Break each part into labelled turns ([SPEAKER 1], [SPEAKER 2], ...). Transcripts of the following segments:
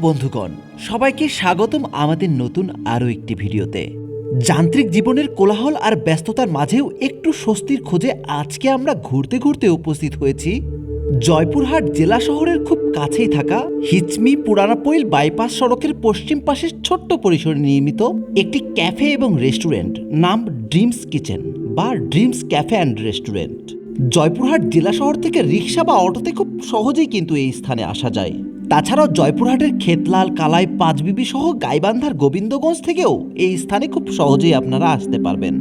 [SPEAKER 1] বন্ধুগণ, সবাইকে স্বাগতম আমাদের নতুন আরও একটি ভিডিওতে। যান্ত্রিক জীবনের কোলাহল আর ব্যস্ততার মাঝেও একটু স্বস্তির খোঁজে আজকে আমরা ঘুরতে ঘুরতে উপস্থিত হয়েছি। জয়পুরহাট জেলা শহরের খুব কাছেই থাকা হিচমি পুরানাপইল বাইপাস সড়কের পশ্চিম পাশের ছোট্ট পরিসরে নির্মিত একটি ক্যাফে এবং রেস্টুরেন্ট নাম ড্রিমস কিচেন বা dreams cafe and restaurant. Joypurhat জেলা শহর থেকে রিক্সা বা অটোতে খুব সহজেই কিন্তু এই স্থানে আসা যায়। তাছাড়াও জয়পুরহাটের খেতলাল, কালাই, পাঁচবিবি সহ গাইবান্ধার গোবিন্দগঞ্জ থেকেও এই স্থানে খুব সহজেই আপনারা আসতে পারবেন।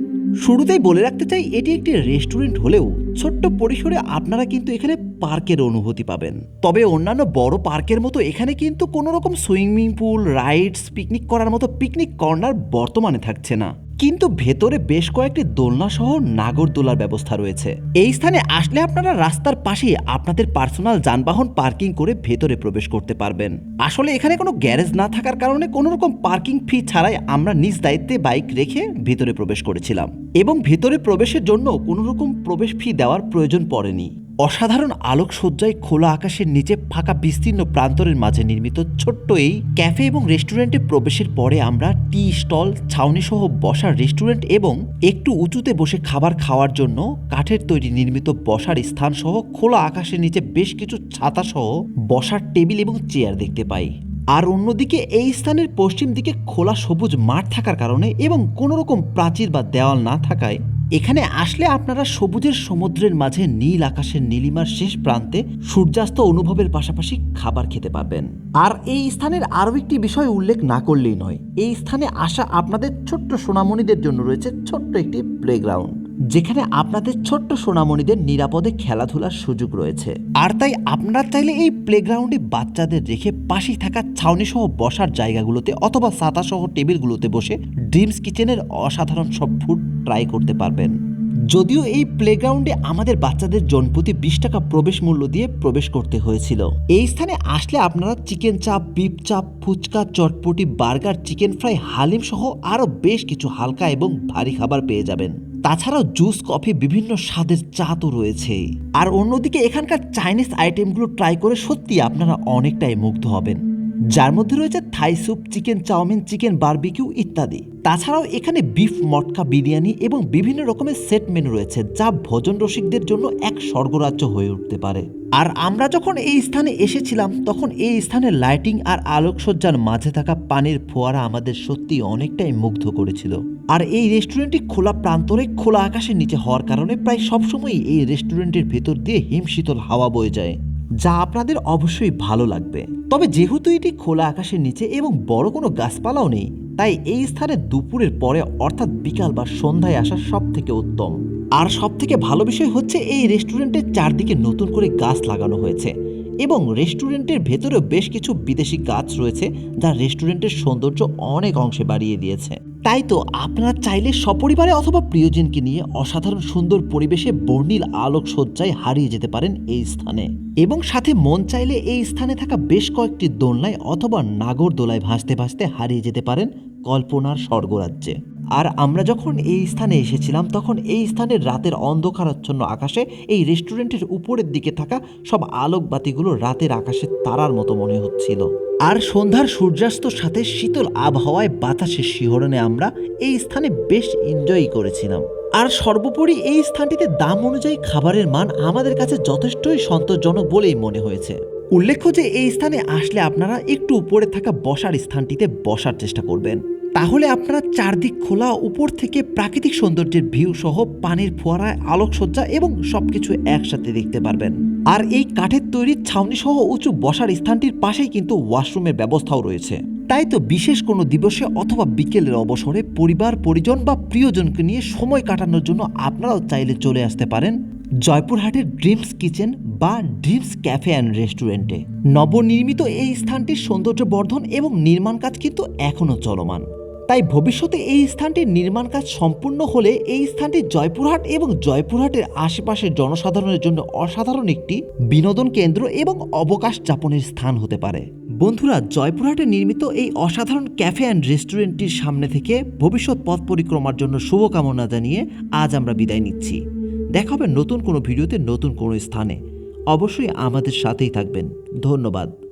[SPEAKER 1] শুরুতেই বলে রাখতে চাই, এটি একটি রেস্টুরেন্ট হলেও ছোট্ট পরিসরে আপনারা কিন্তু এখানে পার্কের অনুভূতি পাবেন। তবে অন্যান্য বড় পার্কের মতো এখানে কিন্তু কোনো রকম সুইমিং পুল, রাইডস, পিকনিক করার মতো পিকনিক কর্নার বর্তমানে থাকছে না। কিন্তু ভেতরে বেশ কয়েকটি দোলনা সহ নাগরদোলার ব্যবস্থা রয়েছে। এই স্থানে আসলে আপনারা রাস্তার পাশেই আপনাদের পার্সোনাল যানবাহন পার্কিং করে ভেতরে প্রবেশ করতে পারবেন। আসলে এখানে কোনো গ্যারেজ না থাকার কারণে কোনো রকম পার্কিং ফি ছাড়াই আমরা নিজ দায়িত্বে বাইক রেখে ভেতরে প্রবেশ করেছিলাম। এবং ভেতরে প্রবেশের জন্য কোনো রকম প্রবেশ ফি দেওয়ার প্রয়োজন পড়েনি। অসাধারণ আলোকসজ্জায় খোলা আকাশের নিচে ফাঁকা বিস্তীর্ণ প্রান্তরের মাঝে নির্মিত ছোট্ট এই ক্যাফে এবং রেস্টুরেন্টে প্রবেশের পরে আমরা টি স্টল ছাউনি সহ বসার রেস্টুরেন্ট এবং একটু উঁচুতে বসে খাবার খাওয়ার জন্য কাঠের তৈরি নির্মিত বসার স্থান সহ খোলা আকাশের নিচে বেশ কিছু ছাতা সহ বসার টেবিল এবং চেয়ার দেখতে পাই। আর অন্যদিকে এই স্থানের পশ্চিম দিকে খোলা সবুজ মাঠ থাকার কারণে এবং কোনো রকম প্রাচীর বা দেওয়াল না থাকায় এখানে আসলে আপনারা সবুজের সমুদ্রের মাঝে নীল আকাশের নীলিমার শেষ প্রান্তে সূর্যাস্ত অনুভবের পাশাপাশি খাবার খেতে পারবেন। আর এই স্থানের আরও একটি বিষয় উল্লেখ না করলেই নয়। এই স্থানে আসা আপনাদের ছোট্ট সোনামণিদের জন্য রয়েছে ছোট্ট একটি প্লেগ্রাউন্ড যেখানে আপনাদের ছোট্ট সোনামণিদের নিরাপদে খেলাধুলার সুযোগ রয়েছে। আর তাই আপনারা চাইলে এই প্লেগ্রাউন্ডে বাচ্চাদের রেখে পাশেই থাকা ছাউনি সহ বসার জায়গাগুলোতে অথবা সাতা সহ টেবিলগুলোতে বসে ড্রিমস কিচেনের অসাধারণ সব ফুড ট্রাই করতে পারবেন। যদিও এই প্লেগ্রাউন্ডে আমাদের বাচ্চাদের জনপ্রতি বিশ টাকা প্রবেশ মূল্য দিয়ে প্রবেশ করতে হয়েছিল। এই স্থানে আসলে আপনারা chicken chaap beef chaap, fuchka, chotpoti, burger chicken fry haleem সহ আরও বেশ কিছু হালকা এবং ভারী খাবার পেয়ে যাবেন। তাছাড়াও জুস, কফি, বিভিন্ন স্বাদের চা তো রয়েছে আর অন্যদিকে এখানকার চাইনিজ আইটেমগুলো ট্রাই করে সত্যি আপনারা অনেকটাই মুগ্ধ হবেন। যার মধ্যে রয়েছে Thai soup, chicken chowmein, chicken barbecue ইত্যাদি। তাছাড়াও এখানে বিফ, মটকা, বিরিয়ানি এবং বিভিন্ন রকমের সেট মেনু রয়েছে, যা ভোজন রসিকদের জন্য এক স্বর্গরাজ্য হয়ে উঠতে পারে। আর আমরা যখন এই স্থানে এসেছিলাম, তখন এই স্থানের লাইটিং আর আলোকসজ্জার মাঝে থাকা পানির ফোয়ারা আমাদের সত্যি অনেকটাই মুগ্ধ করেছিল। আর এই রেস্টুরেন্টটি খোলা প্রান্তরে খোলা আকাশের নিচে হওয়ার কারণে প্রায় সবসময়ই এই রেস্টুরেন্টের ভেতর দিয়ে হিমশীতল হাওয়া বয়ে যায়। যা আপনাদের অবশ্যই ভালো লাগবে। তবে যেহেতু এটি খোলা আকাশের নিচে এবং বড় কোনো গাছপালাও নেই, তাই এই স্থানে দুপুরের পরে, অর্থাৎ বিকাল বা সন্ধ্যায় আসা সব থেকে উত্তম। আর সব থেকে ভালো বিষয় হচ্ছে, এই রেস্টুরেন্টের চারদিকে নতুন করে গাছ লাগানো হয়েছে। এবং রেস্টুরেন্টের ভেতরেও বেশ কিছু বিদেশি গাছ রয়েছে, যা রেস্টুরেন্টের সৌন্দর্য অনেক অংশে বাড়িয়ে দিয়েছে। তাই তো আপনারা চাইলে সপরিবারে অথবা প্রিয়জনকে নিয়ে অসাধারণ সুন্দর পরিবেশে বর্ণিল আলোক সজ্জায় হারিয়ে যেতে পারেন এই স্থানে। এবং সাথে মন চাইলে এই স্থানে থাকা বেশ কয়েকটি দোলনায় অথবা নাগর দোলায় ভাসতে ভাসতে হারিয়ে যেতে পারেন কল্পনার স্বর্গরাজ্যে। আর আমরা যখন এই স্থানে এসেছিলাম, তখন এই স্থানের রাতের অন্ধকারাচ্ছন্ন আকাশে, এই রেস্টুরেন্টের উপরের দিকে থাকা সব আলোক বাতিগুলো রাতের আকাশে তারার মতো মনে হচ্ছিল। আর সন্ধ্যার সূর্যাস্তর সাথে শীতল আবহাওয়ায় বাতাসের শিহরণে আমরা এই স্থানে বেশ এনজয় করেছিলাম। আর সর্বোপরি এই স্থানটিতে দাম অনুযায়ী খাবারের মান আমাদের কাছে যথেষ্টই সন্তোষজনক বলেই মনে হয়েছে। উল্লেখ্য যে এই স্থানে আসলে আপনারা একটু উপরে থাকা বসার স্থানটিতে বসার চেষ্টা করবেন। তাহলে আপনারা চারদিক খোলা, উপর থেকে প্রাকৃতিক সৌন্দর্যের ভিউ সহ পানির ফোয়ারায় আলোকসজ্জা এবং সবকিছু একসাথে দেখতে পারবেন। আর এই কাঠের তৈরি ছাউনি সহ উঁচু বসার স্থানটির পাশেই কিন্তু ওয়াশরুমের ব্যবস্থাও রয়েছে। তাই তো বিশেষ কোনো দিবসে অথবা বিকেলের অবসরে পরিবার, পরিজন বা প্রিয়জনকে নিয়ে সময় কাটানোর জন্য আপনারাও চাইলে চলে আসতে পারেন জয়পুরহাটের ড্রিমস কিচেন বা ড্রিমস ক্যাফে অ্যান্ড রেস্টুরেন্টে। নবনির্মিত এই স্থানটির সৌন্দর্য বর্ধন এবং নির্মাণ কাজ কিন্তু এখনও চলমান। তাই ভবিষ্যতে এই স্থানটির নির্মাণ কাজ সম্পূর্ণ হলে এই স্থানটি জয়পুরহাট এবং জয়পুরহাটের আশেপাশের জনসাধারণের জন্য অসাধারণ একটি বিনোদন কেন্দ্র এবং অবকাশ যাপনের স্থান হতে পারে। বন্ধুরা, জয়পুরহাটে নির্মিত এই অসাধারণ ক্যাফে অ্যান্ড রেস্টুরেন্টটির সামনে থেকে ভবিষ্যৎ পথ পরিক্রমার জন্য শুভকামনা জানিয়ে আজ আমরা বিদায় নিচ্ছি। দেখা হবে নতুন কোনো ভিডিওতে নতুন কোনো স্থানে। অবশ্যই আমাদের সাথেই থাকবেন। ধন্যবাদ।